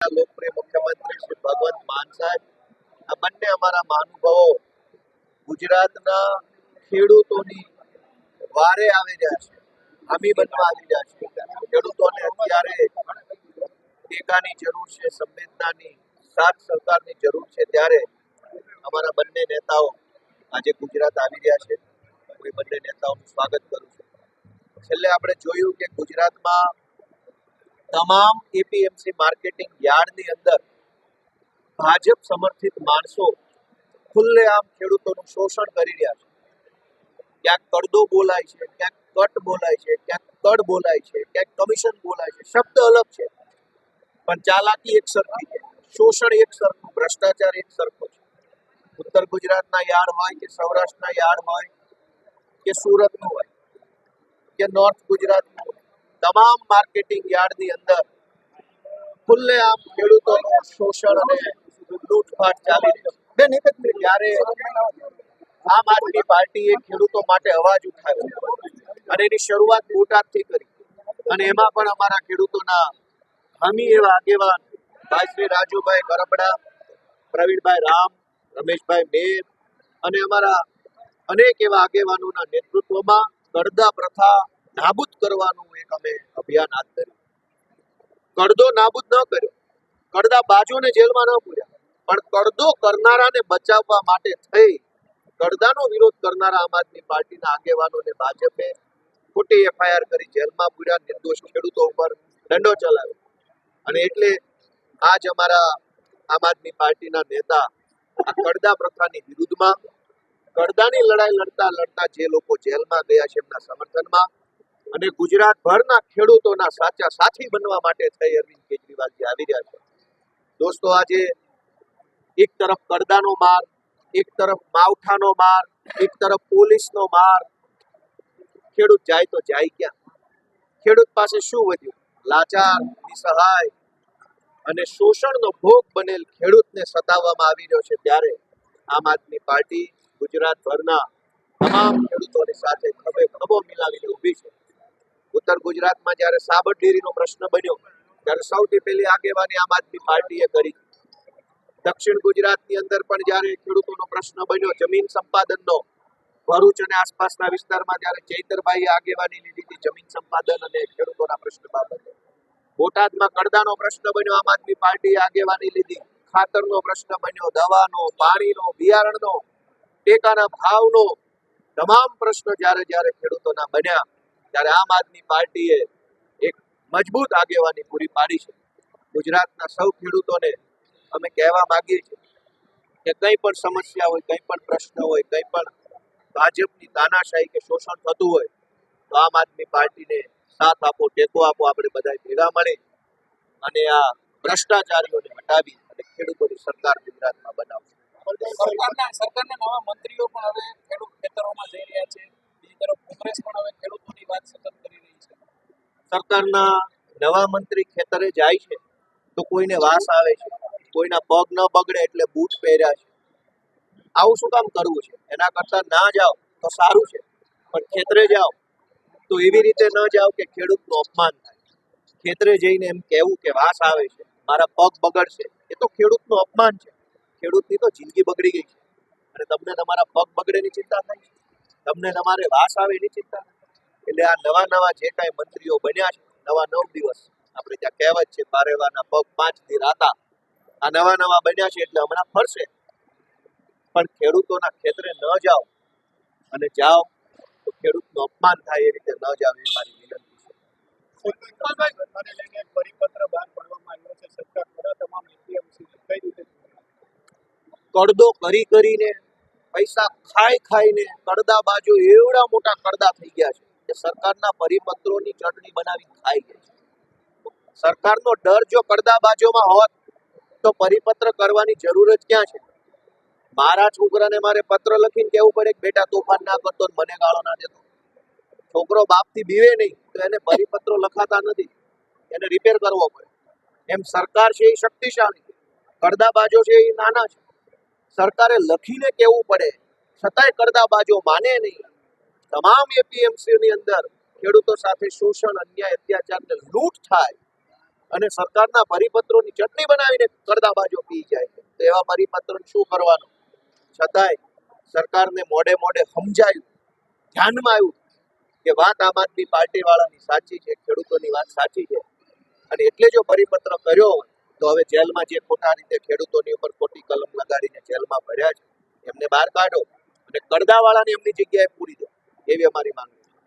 લોકપ્રિય મુખ્યમંત્રી શ્રી ભગવંત માન સાહેબ, આ બંને અમારા મહાનુભાવો ગુજરાતના ખેડૂતોની વારે આવી રહ્યા છે હામી બનવા આવી રહ્યા છે. ખેડૂતોને અત્યારે ટેકાની જરૂર છે, સંવેદનાની, સાથ સરકારની જરૂર છે. ત્યારે અમારા બંને નેતાઓ આજે ગુજરાત આવી રહ્યા છે. હું એ બંને નેતાઓનું સ્વાગત કરું છું. છેલ્લે આપણે જોયું કે ગુજરાતમાં તમામ એપીએમસી માર્કેટિંગ યાર્ડની અંદર ભાજપ સમર્થિત માણસો ખુલ્લેઆમ ખેડૂતોનું શોષણ કરી રહ્યા છે. ક્યાંક કડદો બોલાય છે, ક્યાંક કટ બોલાય છે, ક્યાંક કડ બોલાય છે, ક્યાંક કમિશન બોલાય છે, શબ્દ અલગ છે. પણ ચાલાકી એક સરખી છે, શોષણ એક સરખું, ભ્રષ્ટાચાર એક સરખો છે. ઉત્તર ગુજરાતના યાર્ડ હોય કે સૌરાષ્ટ્રના યાર્ડ હોય, કે સુરતનું હોય, કે નોર્થ ગુજરાતનું હોય તમામ માર્કેટિંગ યાર્ડની અંદર ખુલ્લેઆમ ખેડૂતોનું શોષણ અને લૂંટફાટ ચાલી રહી છે. બેન, એક મિનિટ. આમ આદમી પાર્ટીએ ખેડૂતો માટે અવાજ ઉઠાવ્યો અને એની શરૂઆત બોટાદથી કરી અને એમાં પણ અમારા ખેડૂતોના હામી એવા આગેવાન ભાઈ શ્રી રાજુભાઈ ગરબડા, પ્રવીણભાઈ રામ, રમેશભાઈ મેર અને અમારા અનેક એવા આગેવાનોના નેતૃત્વમાં ગરદા પ્રથા નાબૂદ કરવાનું એક અમે અભિયાન હાથ ધર્યું. કડદો નાબૂદ ન કર્યો. કડદા બાજુને જેલમાં ન પૂર્યા પણ કડદો કરનારાને બચાવવા માટે થઈ કડદાનો વિરોધ કરનારા આમ આદમી પાર્ટીના આગેવાનોને ભાજપે ખોટી એફઆઈઆર કરી જેલમાં પૂર્યા નિર્દોષ ખેડૂતો ઉપર દંડો ચલાવ્યો. અને એટલે આજ અમારા આમ આદમી પાર્ટીના નેતા આ કડદા પ્રથાની વિરુદ્ધમાં, કડદાની લડાઈ લડતા લડતા જે લોકો જેલમાં ગયા છે એમના સમર્થનમાં અને ગુજરાતભરના ખેડૂતોના સાચા સાથી બનવા માટે થઈ અરવિંદ કેજરીવાલજી આવી રહ્યા છે. દોસ્તો, આજે એક તરફ કરદાનો માર, એક તરફ માવઠાનો માર, એક તરફ પોલીસનો માર. ખેડૂત જાય તો જાય ક્યાં? ખેડૂત પાસે શું વધ્યું? લાચાર, નિસહાય અને શોષણનો ભોગ બનેલ ખેડૂતને સતાવવામાં આવી રહ્યો છે ત્યારે આમ આદમી પાર્ટી ગુજરાતભરના તમામ ખેડૂતોની સાથે ખભે ખભો મિલાવીને ઊભી છે. ઉત્તર ગુજરાતમાં જ્યારે સાબર ડેરીનો પ્રશ્ન બન્યો, ત્યારે સૌથી પહેલી આગેવાની આમ આદમી પાર્ટીએ કરી. દક્ષિણ ગુજરાતની અંદર પણ જ્યારે ખેડૂતોનો પ્રશ્ન બન્યો, જમીન સંપાદનનો, ભરૂચ અને આસપાસના વિસ્તારમાં જ્યારે ચૈતરભાઈએ આગેવાની લીધી હતી જમીન સંપાદન અને ખેડૂતોના પ્રશ્ન બાબતે. બોટાદમાં કડદાનો પ્રશ્ન બન્યો, આમ આદમી પાર્ટીએ આગેવાની લીધી. ખાતરનો પ્રશ્ન બન્યો, દવાનો, પાણીનો, બિયારણનો, ટેકાના ભાવનો, તમામ પ્રશ્નો જ્યારે જ્યારે ખેડૂતોના બન્યા ત્યારે આમ આદમી પાર્ટીએ એક મજબૂત આગેવાની પૂરી પાડી છે. ગુજરાતના સૌ ખેડૂતોને અમે કહેવા માગીએ છીએ કે કંઈ પણ સમસ્યા હોય, કંઈ પણ પ્રશ્ન હોય, કંઈ પણ ભાજપની તાનાશાહી કે શોષણ થતું હોય, તો આમ આદમી પાર્ટીને સાથ આપો, ટેકો આપો, આપણે બધા ભેગા મળી અને આ ભ્રષ્ટાચારીઓને હટાવી અને ખેડૂતોની સરકાર ગુજરાતમાં બનાવશે. સરકારના સરકારના નવા મંત્રીઓ પણ હવે ખેડૂત ખેતરોમાં જઈ રહ્યા છે. સરકારના નવા મંત્રી ખેતરે જાય છે, તો કોઈને વાસ આવે છે, કોઈના પગ ન બગડે એટલે બૂટ પહેર્યા છે. આવું શું કામ કરવું છે? એના કરતા ના જાઓ તો સારું છે, પણ ખેતરે જાઓ તો એવી રીતે ન જાઓ કે ખેડૂતનું અપમાન થાય. ખેતરે જઈને એમ કહેવું કે વાસ આવે છે, મારા પગ બગડશે, એ તો ખેડૂતનું અપમાન છે. ખેડૂતની તો જિંદગી બગડી ગઈ છે. અને તમને તમારા પગ બગડેની ચિંતા થાય છે? તમને તમારે વાસ આવે એની ચિંતા? નથી. એટલે આ નવા નવા જે કાંઈ મંત્રીઓ બન્યા છે, નવા નવ દિવસ, આપણે ત્યાં કહેવત છે બારેવાના પગ પાંચ દી રાતા. આ નવા નવા બન્યા છે એટલે હમણાં ફરશે. પણ ખેડૂતોના ખેતરે ન જાઓ અને જાઓ તો ખેડૂતનું અપમાન થાય એ રીતે ન જાવ એ મારી વિનંતી કડદો કરી કરીને, પૈસા ખાઈ ખાઈને કડદા બાજુ એવડા મોટા કડદા થઈ ગયા છે. કે સરકારના પરિપત્રોની ચટણી બનાવી ખાઈ ગઈ છે. સરકારનો ડર જો કડદા બાજુમાં હોત, તો પરિપત્ર કરવાની જરૂર જ ક્યાં છે? મારા છોકરાને મારે પત્ર લખીને કહેવું પડે કે બેટા તોફાન ના કરતો મને ગાળો ના દેતો. છોકરો બાપથી બીવે નહીં, તો એને પરિપત્રો લખાતા નથી. એને રિપેર કરવો પડે. એમ સરકાર છે એ શક્તિશાળી. છે કડદા બાજો છે એ નાના છે. સરકારે લખીને કહેવું પડે. છતાંય કરદા બાજો માને નહીં. તમામ એપીએમસી ની અંદર ખેડૂતો સાથે શોષણ, અન્યાય અત્યાચાર ને લૂંટ થાય અને સરકારના પરિપત્રોની ચટણી બનાવીને કરદાબાજો પી જાય તો એવા પરિપત્રો શું કરવાનું? છતાંય સરકારને મોડે મોડે સમજાયું, ધ્યાનમાં આવ્યું કે વાત આમ આદમી પાર્ટી વાળાની સાચી છે, ખેડૂતોની વાત સાચી છે. અને એટલે જો પરિપત્ર કર્યો હોય, તો હવે જેલમાં જે ખોટા રીતે ખેડૂતોની ઉપર ખોટી કલમ લગાડીને જેલમાં ભર્યા છે, એમને બહાર કાઢો અને કરદાવાળાને એમની જગ્યાએ પૂરી દો. એવી અમારી માંગણી